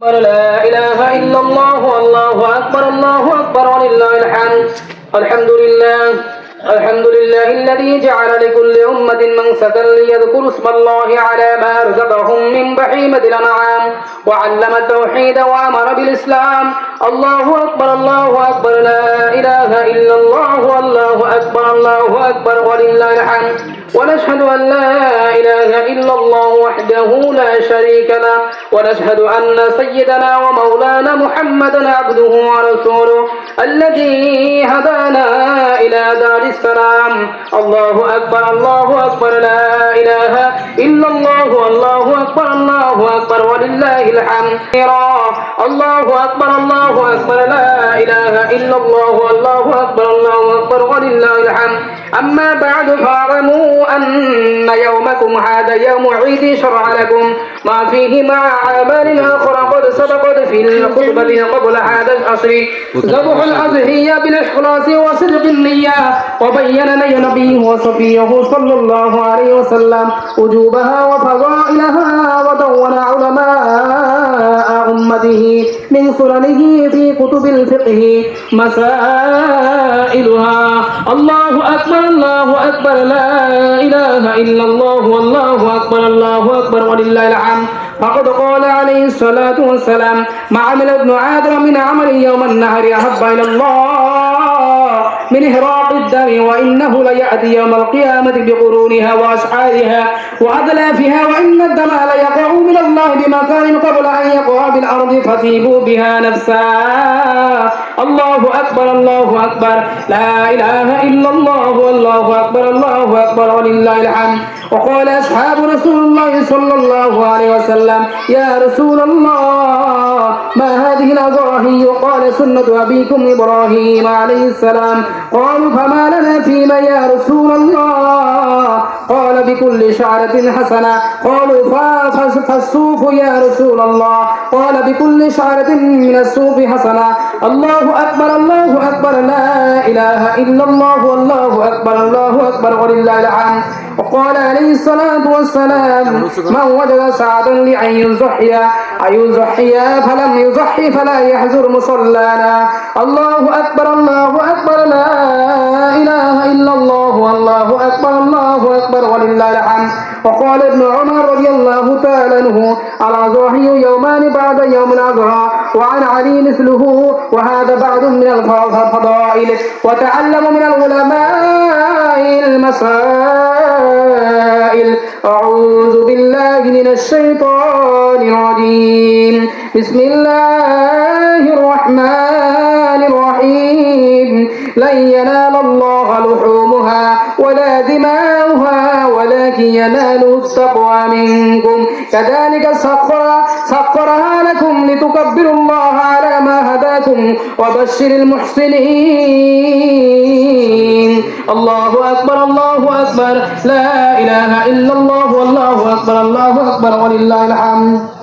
لا إله إلا الله الله أكبر الله أكبر ولله الحمد. الحمد لله الحمد لله الذي جعل لكل أمة منسكا ليذكروا اسم الله على ما رزقهم من بحيمة الأنعام وعلم التوحيد وأمر بالإسلام. الله أكبر الله أكبر لا إله إلا الله الله أكبر الله أكبر ولله الحمد. ونشهد أن لا إله إلا الله وحده لا شريك له. ونشهد أن سيدنا ومولانا محمدا عبده ورسوله الذي هدانا إلى دار السلام. الله أكبر الله أكبر لا الحمد الله أكبر الله أكبر لا إله إلا الله الله أكبر الله أكبر ولله الحمد. أما بعد فاعلموا أن يومكم هذا يوم عيد شرع لكم. ما فيه مع أعمال أخرى قد سبقت في الخطبة قبل هذا العصر. ذبح الأضحية بالإخلاص وصدق النية. وبين لي نبيه وصفيه صلى الله عليه وسلم. وجوبها وفضائلها ودون سننه في كتب الفقه مسائلها. الله أكبر الله أكبر لا إله إلا الله والله أكبر الله أكبر ولله الحمد. فقد قال عليه الصلاة والسلام ما عمل ابن آدم من عمل يوم النهر أحب إلى الله من إهراق الدم وإنه ليأتي يوم القيامة بقرونها وأشعارها وأدلافها وإن الدم ليقع من الله بمكان قبل أن يقع بالأرض فسيبوا بها نفسا. الله أكبر الله أكبر. لا إله إلا الله والله أكبر الله أكبر ولله الحمد. وقال أصحاب رسول الله صلى الله عليه وسلم يا رسول الله ما هذه الأضاحي قال سنة أبيكم إبراهيم عليه السلام. قالوا فما بكل شعرة حسنة. قالوا فالصوف يا رسول الله قال بكل شعرة من الصوف حسنة. الله أكبر الله أكبر لا إله إلا الله والله أكبر الله أكبر ولله الحمد. وقال عليه الصلاة والسلام من وجد سعدا لأن يزحي أن يزحي فلم يزحي فلا يحزر مصلانا. الله أكبر الله أكبر لا أكبر ولله الحمد. وقال ابن عمر رضي الله تعالى عنه الأضاحي يومان بعد يوم الأضحى وعن علي مثله وهذا بعض من الفضائل. وتعلم من العلماء المسائل. أعوذ بالله من الشيطان الرجيم. بسم الله الرحمن لن ينال الله لحومها ولا دماؤها ولكن يناله التقوى منكم. كذلك سخر سخرها لكم لتكبروا الله على ما هداكم وبشر المحسنين. الله أكبر الله أكبر. لا إله إلا الله والله أكبر الله أكبر ولله الحمد.